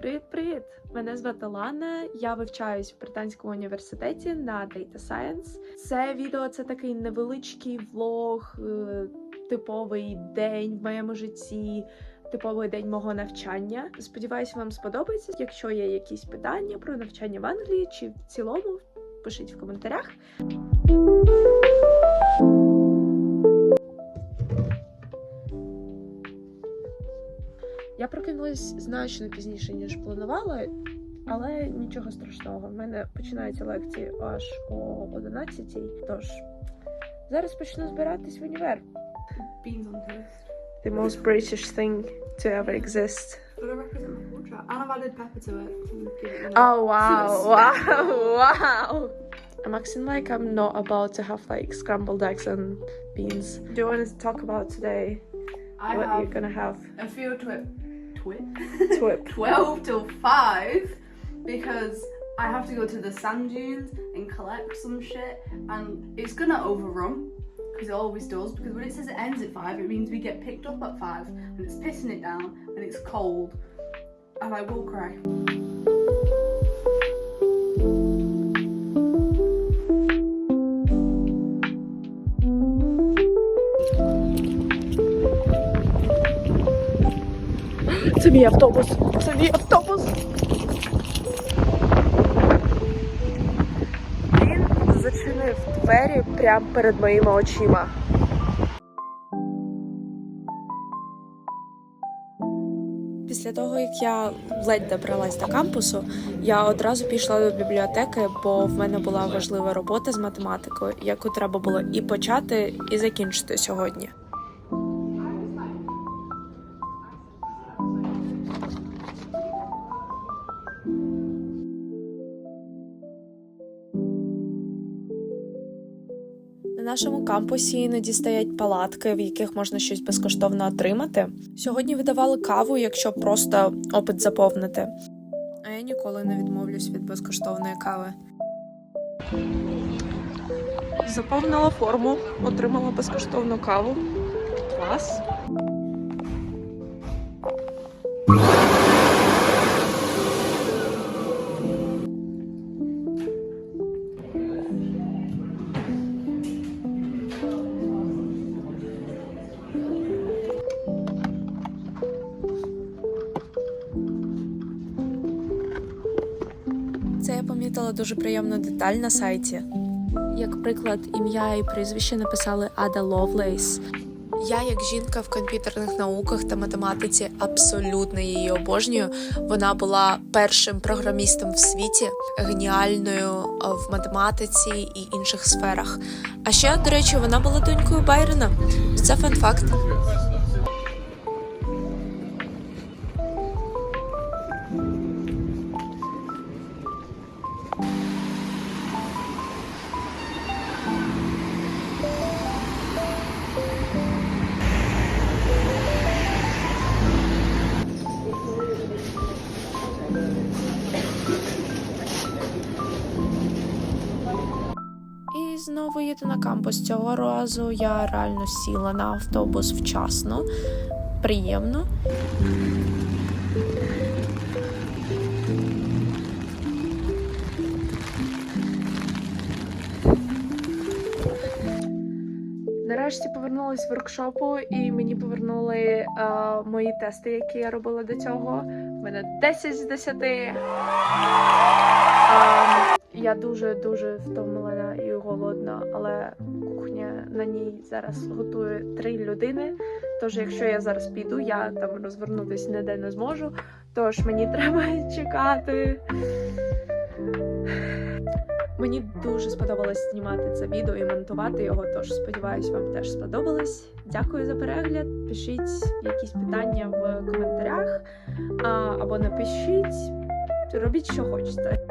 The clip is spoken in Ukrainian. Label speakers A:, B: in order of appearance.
A: Привіт-привіт! Мене звати Лана. Я вивчаюсь в Британському університеті на Data Science. Це відео це такий невеличкий влог, е, типовий день в моєму житті, типовий день мого навчання. Сподіваюся, вам сподобається. Якщо є якісь питання про навчання в Англії чи в цілому, пишіть в коментарях. Я прокинулась значно пізніше, ніж планувала, але нічого страшного. В мене починаються лекції аж о 11 Тож зараз почну збиратись в універ.
B: beans on toast.
A: The most British thing to ever exist.
B: But I represent my culture. And I've added pepper to it. to give it, you know,
A: Oh wow, wow, wow. I'm acting like I'm not about to have like scrambled eggs and beans. Do you want to talk about today?
B: I
A: what
B: have
A: you're gonna have?
B: a few twit.
A: Twip.
B: 12 till 5 because I have to go to the sand dunes and collect some shit and it's gonna overrun because it always does because when it says it ends at 5 it means we get picked up at 5 and it's pissing it down and it's cold and I will cry.
A: Це мій автобус. Це мій автобус. Він зачинив двері прямо перед моїми очима. Після того, як я ледь добралась до кампусу, я одразу пішла до бібліотеки, бо в мене була важлива робота з математикою, яку треба було і почати, і закінчити сьогодні. Нашому кампусі іноді стоять палатки, в яких можна щось безкоштовно отримати. Сьогодні видавали каву, якщо просто опит заповнити. А я ніколи не відмовлюсь від безкоштовної кави. Заповнила форму, отримала безкоштовну каву. Клас. Це я помітила дуже приємну деталь на сайті. Як приклад, ім'я і прізвище написали Ада Ловлейс. Я, як жінка в комп'ютерних науках та математиці, абсолютно її обожнюю. Вона була першим програмістом в світі, геніальною в математиці і інших сферах. А ще, до речі, вона була донькою Байрона. Це фан-факт. І знову їду на кампус. Цього разу я реально сіла на автобус вчасно, приємно. Нарешті повернулась з воркшопу, і мені повернули е, мої тести, які я робила до цього. У мене 10 з 10. Ем, я дуже дуже втомлена і голодна, але кухня на ній зараз готує три людини. Тож, якщо я зараз піду, я там розвернутися ніде не зможу. Тож мені треба чекати. Мені дуже сподобалось знімати це відео і монтувати його. Тож сподіваюсь, вам теж сподобалось. Дякую за перегляд. Пишіть якісь питання в коментарях або напишіть. Робіть, що хочете.